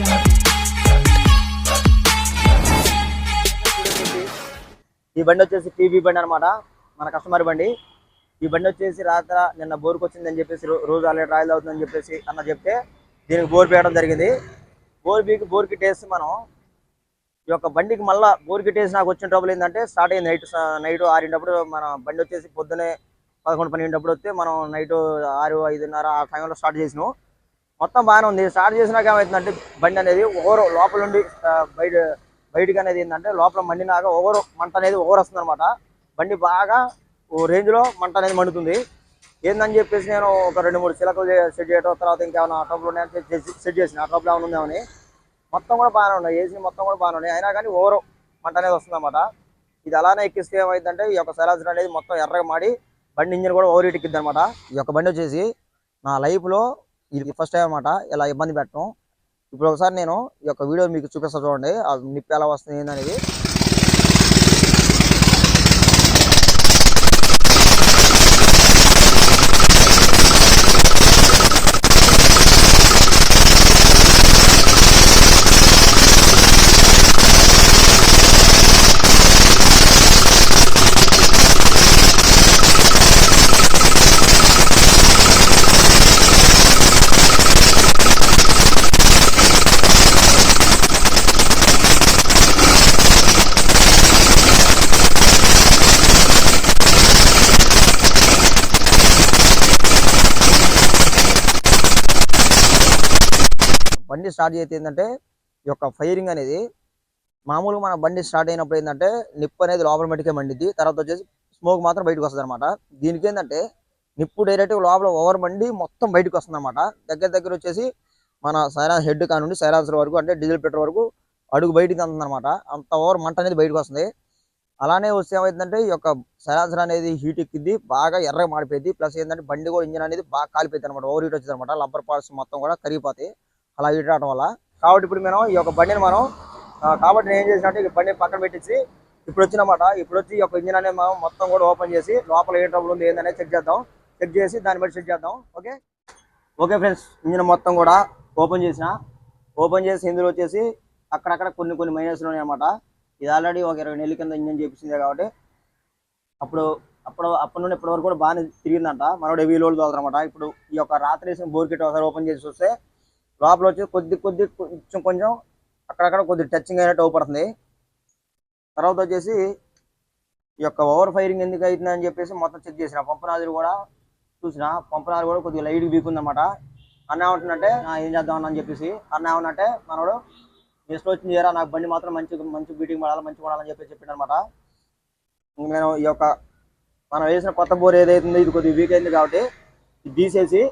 ఈ బండి వచ్చేసి టీవీ బండి అనమాట మన కస్టమర్ బండి. ఈ బండి వచ్చేసి రాత్ర నిన్న బోర్కి వచ్చిందని చెప్పేసి రోజు ఆల్రెడీ రాయల్ అవుతుందని చెప్పేసి అన్న చెప్తే దీనికి బోర్ పేయడం జరిగింది. బోర్ బీకి బోర్ టేస్ట్ మనం ఈ యొక్క బండికి మళ్ళా బోర్ టేస్ట్ నాకు వచ్చిన ట్రబుల్ ఏంటంటే స్టార్ట్ అయింది నైట్ నైట్ ఆరినప్పుడు మన బండి వచ్చేసి పొద్దునే పదకొండు పన్నెండప్పుడు వస్తే మనం నైట్ ఆరు ఐదున్నర ఆ టైంలో స్టార్ట్ చేసినాం. మొత్తం బాగానే ఉంది. స్టార్ట్ చేసినాక ఏమవుతుందంటే బండి అనేది ఓవర్ లోపల నుండి బయట బయటికి అనేది ఏంటంటే లోపల మండినాక ఓవర్ మంట అనేది ఓవర్ వస్తుంది అనమాట బండి బాగా ఓ రేంజ్లో మంట అనేది మండుతుంది. ఏందని చెప్పేసి నేను ఒక రెండు మూడు చిలకలు సెట్ చేయడం తర్వాత ఇంకేమైనా ట్రబుల్ ఉన్నాయని సెట్ సెట్ చేసిన. ఆ ట్రబుల్ ఏమైనా ఉందేమని మొత్తం కూడా బాగానే ఉన్నాయి. ఏసీ మొత్తం కూడా బాగానే ఉన్నాయి. అయినా కానీ ఓవర్ మంట అనేది వస్తుందన్నమాట. ఇది అలానే ఎక్కిస్తే ఏమైందంటే ఈ యొక్క సరాసరి అనేది మొత్తం ఎర్రగా మాడి బండి ఇంజిన్ కూడా ఓవర్ ఎక్కిద్ది అనమాట ఈ యొక్క బండి వచ్చేసి నా లైఫ్లో ఇది ఫస్ట్ టైం అనమాట ఇలా ఇబ్బంది పెట్టడం. ఇప్పుడు ఒకసారి నేను ఈ యొక్క వీడియో మీకు చూపిస్తా చూడండి. ఆ నిప్పు ఎలా వస్తుంది అనేది బండి స్టార్ట్ చేస్తే ఏంటంటే ఈ యొక్క ఫైరింగ్ అనేది మామూలుగా మన బండి స్టార్ట్ అయినప్పుడు ఏంటంటే నిప్పు అనేది లోపల మట్టికే మండిద్ది. తర్వాత వచ్చేసి స్మోక్ మాత్రం బయటకు వస్తుంది అనమాట దీనికి ఏంటంటే నిప్పు డైరెక్ట్ లోపల ఓవర్ మండి మొత్తం బయటకు వస్తుంది అనమాట దగ్గర దగ్గర వచ్చేసి మన సైరా హెడ్ కానుండి సైరాన్సర్ వరకు అంటే డీజిల్ పెట్రోల్ వరకు అడుగు బయటికి అందుతుంది అనమాట అంత ఓవర్ మంట అనేది బయటకు వస్తుంది. అలానే వస్తే ఏమైందంటే ఈ యొక్క సైరాన్సర్ అనేది హీట్ ఎక్కిద్ది బాగా ఎర్రగా మాడిపోయింది ప్లస్ ఏంటంటే బండి కూడా ఇంజిన్ అనేది బాగా కాలిపోయింది అనమాట ఓవర్ హీట్ వచ్చింది అనమాట లబ్బర్ పార్ట్స్ మొత్తం కూడా కరిగిపోతాయి. అలా హీట్ రావడం వల్ల. కాబట్టి ఇప్పుడు మనం ఈ యొక్క బండిని మనం కాబట్టి నేను ఏం చేసినట్టు ఈ బండి పక్కన పెట్టించి ఇప్పుడు వచ్చినమాట ఇప్పుడు వచ్చి ఈ యొక్క ఇంజిన్ అనేది మనం మొత్తం కూడా ఓపెన్ చేసి లోపల ఏ ట్రబుల్ ఉంది ఏందనేది చెక్ చేద్దాం. చెక్ చేసి దాన్ని బట్టి చెక్ చేద్దాం. ఓకే? ఓకే ఫ్రెండ్స్ ఇంజిన్ మొత్తం కూడా ఓపెన్ చేసిన. ఓపెన్ చేసి ఇందులో వచ్చేసి అక్కడక్కడ కొన్ని కొన్ని మైనస్లు ఉన్నాయి అనమాట ఇది ఆల్రెడీ ఒక ఇరవై నెలల కింద ఇంజన్ చేపించింది కాబట్టి అప్పుడు అప్పుడు అప్పటి నుండి ఇప్పటి వరకు కూడా బాగానే తిరిగిందంట. మనోడు హెవీ లోడ్ తోలుతారనమాట ఇప్పుడు ఈ యొక్క రాత్రి వేసిన బోర్ ఒకసారి ఓపెన్ చేసి చూస్తే లోపల వచ్చి కొద్ది కొద్ది కొంచెం కొంచెం అక్కడక్కడ కొద్ది టచింగ్ అయినట్టు అవుపడుతుంది. తర్వాత వచ్చేసి ఈ యొక్క ఓవర్ ఫైరింగ్ ఎందుకు అవుతుంది అని చెప్పేసి మొత్తం చెక్ చేసిన. పంపనాదులు కూడా చూసిన. పంపనాదులు కూడా కొద్దిగా లైట్ బీకుందనమాట అన్న ఏమంటున్నట్టే ఏం చేద్దాం అని చెప్పేసి. అన్న ఏమన్నట్టే మనోడు నెక్స్ట్ వచ్చింది చేరా నాకు బండి మాత్రం మంచి మంచి బీటింగ్ పడాలి మంచి పడాలని చెప్పి చెప్పిండు అనమాట నేను ఈ యొక్క మనం వేసిన కొత్త బోర్ ఏదైతుందో ఇది కొద్దిగా వీక్ అయింది కాబట్టి తీసేసి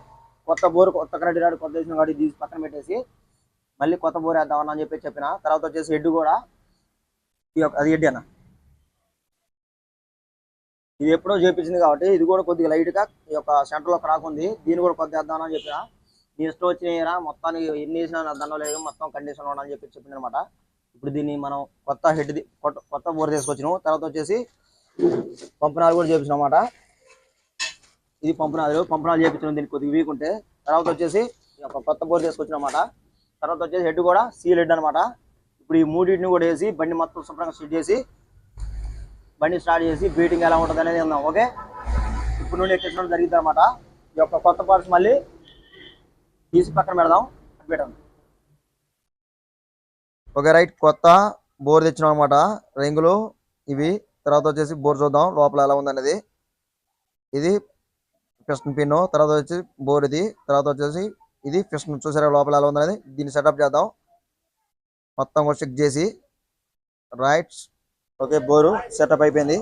కొత్త బోర్ కొత్త కరెంట్ రాడు కొత్త వేసిన కాబట్టి తీసి పక్కన పెట్టేసి మళ్ళీ కొత్త బోర్ వేద్దామని అని చెప్పి చెప్పిన. తర్వాత వచ్చేసి హెడ్ కూడా ఈ అది హెడ్ అన్న. ఇది ఎప్పుడో చేపించింది కాబట్టి ఇది కూడా కొద్దిగా లైట్గా ఈ యొక్క సెంటర్లో క్రాక్ ఉంది దీన్ని కూడా కొద్ది వేద్దామని చెప్పిన. నీ ఇష్టం వచ్చినాయిరా మొత్తానికి ఎన్ని వేసినా దండం లేదు మొత్తం కండిషన్ అని చెప్పి చెప్పింది అనమాట ఇప్పుడు దీన్ని మనం కొత్త హెడ్ కొత్త బోర్ తీసుకొచ్చినాం తర్వాత వచ్చేసి పంపనాలు కూడా చేపించిన అనమాట ఇది పంపనాలు పంపనాలు చేపించడం దీనికి కొద్దిగా వీక్ ఉంటే. తర్వాత వచ్చేసి కొత్త బోర్ తీసుకొచ్చినమాట తర్వాత వచ్చేసి హెడ్ కూడా సీల్ హెడ్ అనమాట ఇప్పుడు ఈ మూడింటిని కూడా వేసి బండి మొత్తం శుభ్రంగా సెట్ చేసి బండి స్టార్ట్ చేసి బీటింగ్ ఎలా ఉంటుంది అనేది ఉందాం ఓకే? ఇప్పుడు నుండి ఎక్కించడం జరిగింది అనమాట ఈ యొక్క కొత్త పార్ట్స్ మళ్ళీ తీసి పక్కన పెడదాం పెట్టండి. Okay right. కొత్త బోర్ తెచ్చినాం అనమాట రింగులు ఇవి. తర్వాత వచ్చేసి బోర్ చూద్దాం లోపల ఎలా ఉందనేది. ఇది పిస్టన్ పిన్ తర్వాత వచ్చి బోర్ ఇది తర్వాత వచ్చేసి ఇది పిస్టన్ చూసారా లోపల ఎలా ఉందనేది? దీన్ని సెటప్ చేద్దాం. మొత్తం కూడా చెక్ చేసి. రైట్స్ ఓకే బోరు సెటప్ అయిపోయింది.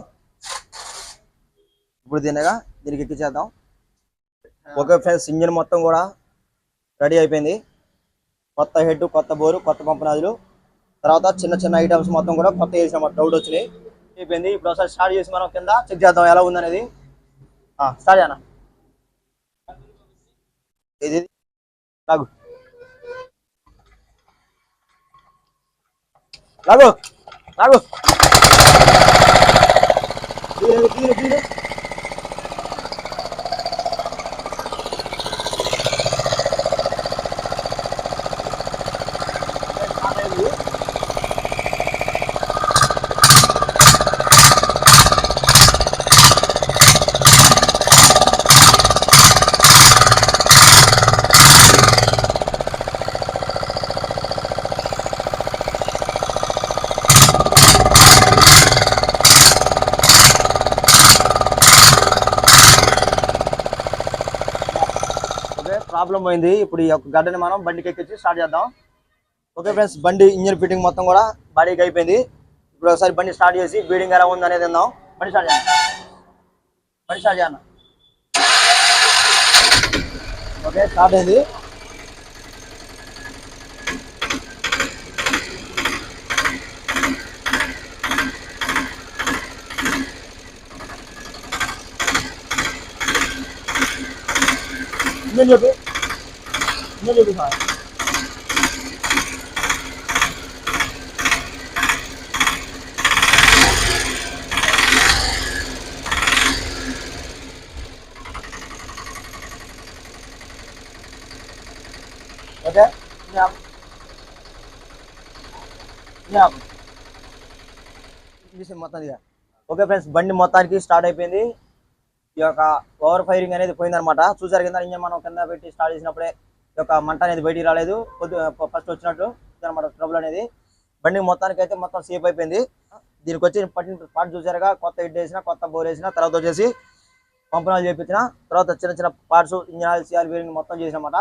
ఇప్పుడు దీనిగా దీనికి ఎక్కించేద్దాం ఓకే ఫ్రెండ్స్ ఇంజిన్ మొత్తం కూడా రెడీ అయిపోయింది. కొత్త హెడ్ కొత్త బోరు కొత్త పంపనాదులు తర్వాత చిన్న చిన్న ఐటమ్స్ మొత్తం కూడా కొత్త వేసిన డౌట్ వచ్చినాయి. అయిపోయింది. ఇప్పుడు ఒకసారి స్టార్ట్ చేసి మనం కింద చెక్ చేద్దాం ఎలా ఉందనేది. స్టార్ట్ చేయనా এই যে লাগো। লাগো লাগো। ప్రాబ్లం పోయింది. ఇప్పుడు ఈ యొక్క గడ్డని మనం బండికి ఎక్కించి స్టార్ట్ చేద్దాం. ఓకే ఫ్రెండ్స్ బండి ఇంజన్ ఫిట్టింగ్ మొత్తం కూడా బాడీకి అయిపోయింది. ఇప్పుడు ఒకసారి బండి స్టార్ట్ చేసి బీడింగ్ ఎలా ఉంది అనేది విందాం. బండి స్టార్ట్ చేయండి బండి స్టార్ట్ చేద్దాం. ఓకే స్టార్ట్ అయింది. ఇంజన్ చెప్పి. ఇంజన్ చెప్పి సార్ ఓకే ఇంజన్ ఆపు. ఇంజన్ ఆపు. తీసి మొత్తం దిగా ఓకే ఫ్రెండ్స్ బండి మొత్తానికి స్టార్ట్ అయిపోయింది. ఈ యొక్క ఓవర్ ఫైరింగ్ అనేది పోయిందనమాట చూసారు కింద ఇంజన్ మనం కింద పెట్టి స్టార్ట్ చేసినప్పుడే ఈ యొక్క మంట అనేది బయటికి రాలేదు. కొద్ది ఫస్ట్ వచ్చినట్టు అనమాట ట్రబుల్ అనేది. బండి మొత్తానికి అయితే మొత్తం సేఫ్ అయిపోయింది. దీనికి వచ్చి పట్టిన పార్ట్ చూసారుగా కొత్త ఇడ్ వేసిన కొత్త బోర్ వేసిన తర్వాత వచ్చేసి పంపనాలు చేపించిన తర్వాత చిన్న చిన్న పార్ట్స్ ఇంజన్ ఆయిల్ సిఆర్ వీరింగ్ మొత్తం చేసినమాట.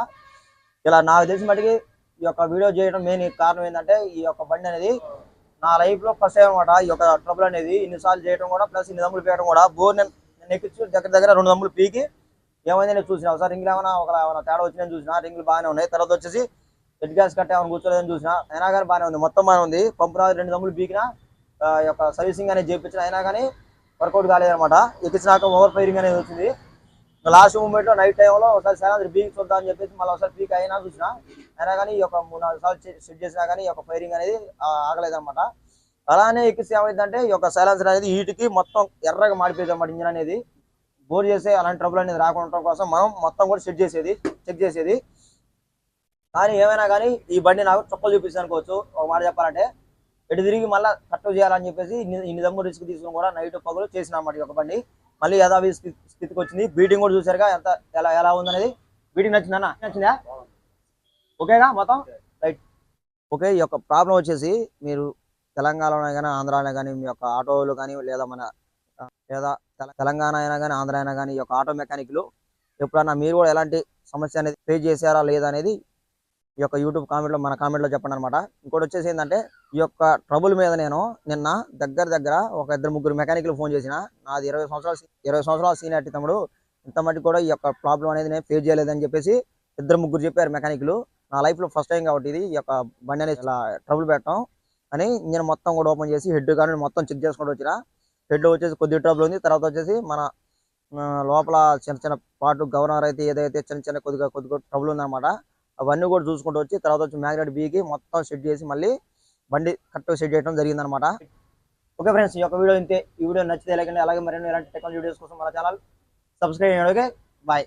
ఇలా నాకు తెలిసిన మటుకి ఈ యొక్క వీడియో చేయడం మెయిన్ కారణం ఏంటంటే ఈ యొక్క బండి అనేది నా లైఫ్లో ఫస్ట్ టైం అనమాట ఈ యొక్క ట్రబుల్ అనేది ఇన్నిసార్లు చేయడం కూడా ప్లస్ ఇన్ని దమ్ములు పీయడం కూడా. బోర్ నేను నేను దగ్గర దగ్గర రెండు దమ్ములు పీకి ఏమైంది నేను చూసిన? ఒకసారి రింగులు ఏమైనా ఒక ఏమైనా తేడా వచ్చిందని చూసిన రింగులు బాగానే ఉన్నాయి. తర్వాత వచ్చేసి హెడ్ గ్యాస్ కట్ట ఏమైనా కూర్చోలేదని చూసిన అయినా కానీ బాగానే ఉంది. మొత్తం బాగానే ఉంది. పంపు రాదు రెండు దమ్ములు బీకిన యొక్క సర్వీసింగ్ అనేది చేయించిన అయినా కానీ వర్కౌట్ కాలేదన్నమాట. ఎక్కించినాక ఓవర్ ఫైరింగ్ అనేది వచ్చింది. లాస్ట్ మూమెంట్లో నైట్ టైంలో ఒకసారి సరే బీక్ చూద్దాం అని చెప్పేసి మళ్ళీ ఒకసారి పీక్ అయినా చూసిన అయినా కానీ ఈ యొక్క మూడు నాలుగు సార్లు సెట్ చేసినా కానీ ఈ యొక్క ఫైరింగ్ అనేది ఆగలేదన్నమాట. అలానే ఎక్కిస్తే ఏమైందంటే ఈ యొక్క సైలెన్సర్ అనేది హీట్కి మొత్తం ఎర్రగా మాడిపోయింది అన్నమాట ఇంజిన్ అనేది. బోర్ చేసే అలాంటి ట్రబుల్ అనేది రాకుండా కోసం మనం మొత్తం కూడా సెట్ చేసేది చెక్ చేసేది. కానీ ఏమైనా కానీ ఈ బండి నాకు చుక్కలు చూపిస్తాను అనుకోవచ్చు. ఒక మాట చెప్పాలంటే ఎటు తిరిగి మళ్ళీ కట్టు చేయాలని చెప్పేసి ఇన్ని దమ్ము రిస్క్ తీసుకుని కూడా నైట్ పగులు చేసిన అన్నమాట ఒక బండి. మళ్ళీ యథావి స్థితికి వచ్చింది. బీటింగ్ కూడా చూసారుగా ఎంత ఎలా ఎలా ఉందనేది. బీటింగ్ నచ్చిందన్న నచ్చిందా? ఓకేగా మొత్తం? రైట్ ఓకే ఈ యొక్క ప్రాబ్లం వచ్చేసి మీరు తెలంగాణలో కానీ ఆంధ్రాలో కానీ మీ యొక్క ఆటోలు కానీ లేదా మన లేదా తెలంగాణ అయినా కానీ ఆంధ్ర అయినా కానీ ఈ యొక్క ఆటో మెకానిక్లు ఎప్పుడన్నా మీరు కూడా ఎలాంటి సమస్య అనేది ఫేస్ చేశారా లేదా అనేది ఈ యొక్క యూట్యూబ్ కామెంట్లో మన కామెంట్లో చెప్పండి అనమాట ఇంకోటి వచ్చేసి ఏంటంటే ఈ యొక్క ట్రబుల్ మీద నేను నిన్న దగ్గర దగ్గర ఒక ఇద్దరు ముగ్గురు మెకానిక్లు ఫోన్ చేసిన నాది ఇరవై సంవత్సరాలు ఇరవై సంవత్సరాల సీనియారిటీ తమ్ముడు ఇంత మటుకు కూడా ఈ యొక్క ప్రాబ్లం అనేది నేను ఫేస్ చేయలేదని చెప్పేసి ఇద్దరు ముగ్గురు చెప్పారు మెకానిక్లు. నా లైఫ్లో ఫస్ట్ టైం కాబట్టి ఇది ఈ యొక్క బండి అనేది ఇలా ట్రబుల్ పెట్టడం అని నేను మొత్తం కూడా ఓపెన్ చేసి హెడ్ కానీ మొత్తం చెక్ చేసుకుంటూ వచ్చిన. హెడ్ వచ్చేసి కొద్ది ట్రబుల్ ఉంది. తర్వాత వచ్చేసి మన లోపల చిన్న చిన్న పాటు గవర్నర్ అయితే ఏదైతే చిన్న చిన్న కొద్దిగా కొద్దిగా ట్రబుల్ ఉందన్నమాట అవన్నీ కూడా చూసుకుంటూ వచ్చి తర్వాత వచ్చి మ్యాగ్నెట్ బీకి మొత్తం సెట్ చేసి మళ్ళీ బండి కరెక్ట్గా సెట్ చేయడం జరిగిందనమాట ఓకే ఫ్రెండ్స్ ఈ యొక్క వీడియో ఇంతే. ఈ వీడియో నచ్చితే లేకండి అలాగే మరి ఇలాంటి టెక్నాలజీ వీడియోస్ కోసం మన ఛానల్ సబ్స్క్రైబ్ చేయండి ఓకే బాయ్.